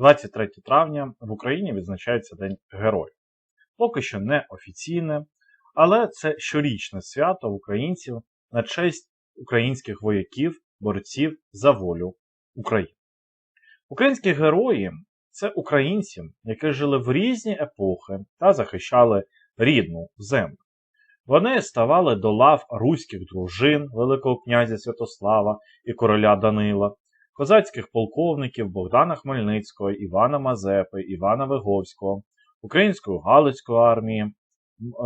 23 травня в Україні відзначається День Героїв. Поки що не офіційне, але це щорічне свято українців на честь українських вояків, борців за волю України. Українські герої це українці, які жили в різні епохи та захищали рідну землю. Вони ставали до лав руських дружин Великого князя Святослава і короля Данила, козацьких полковників Богдана Хмельницького, Івана Мазепи, Івана Виговського, Української Галицької армії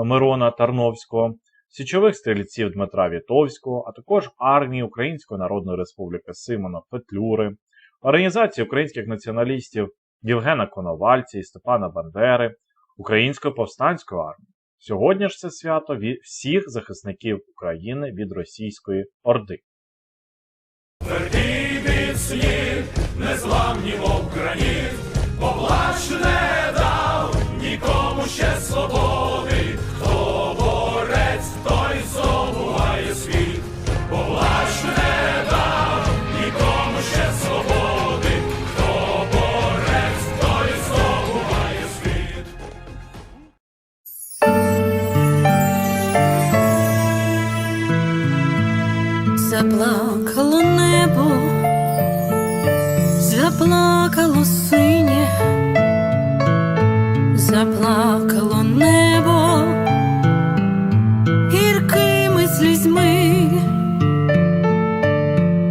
Мирона Тарновського, січових стрільців Дмитра Вітовського, а також армії Української Народної Республіки Симона Петлюри, організації українських націоналістів Євгена Коновальця і Степана Бандери, Української повстанської армії. Сьогодні ж це свято всіх захисників України від російської орди. Міцні, незламні, мов граніт, поплач не дав нікому ще свободи, хто борець, той здобуває світ, поплач не дав нікому ще свободи, хто борець, той здобуває світ. Заплакало заплакало синє, заплакало небо гіркими слізьми,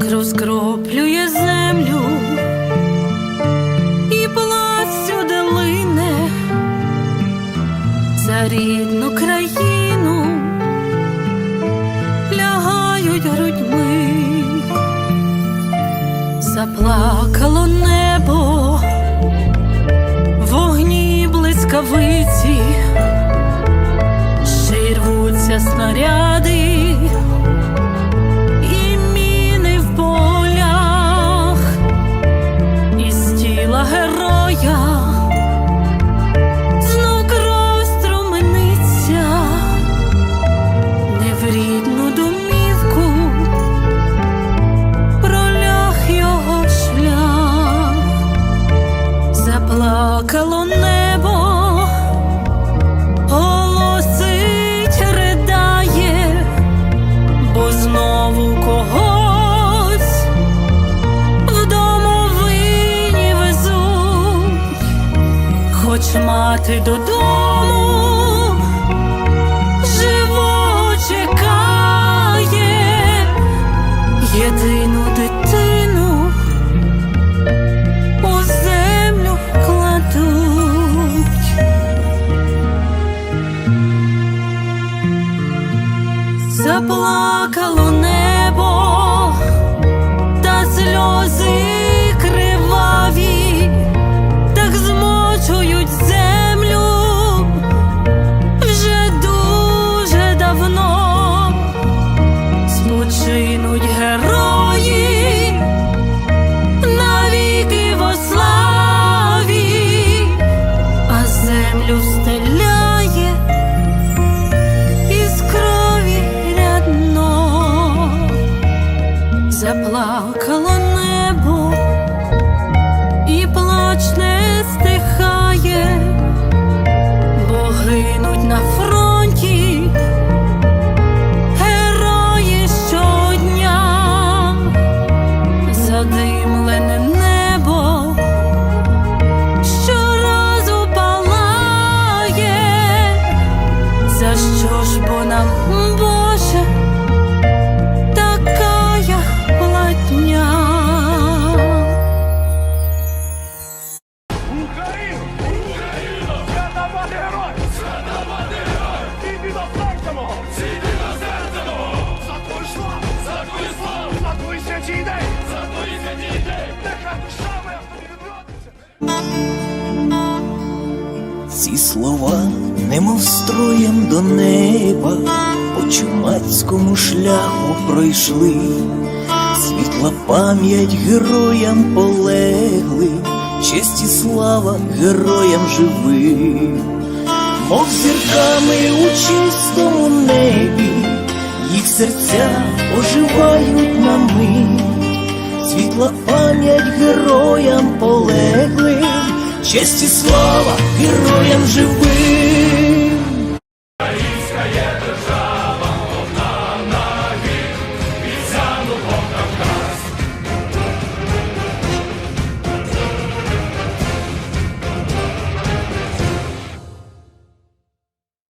кров скроплює землю і пластю долине за рідну країну. Лягають грудьми, заплакало мати додому живо чекає єдину дитину у землю кладуть. Заплакало небо та сльози Ці слова, немов строєм до неба, по чумацькому шляху пройшли, світла пам'ять героям полеглим, честь і слава героям живим, мов зірками у чистому небі, їх серця оживають на мить, світла пам'ять героям полеглим честь і слава героям живим.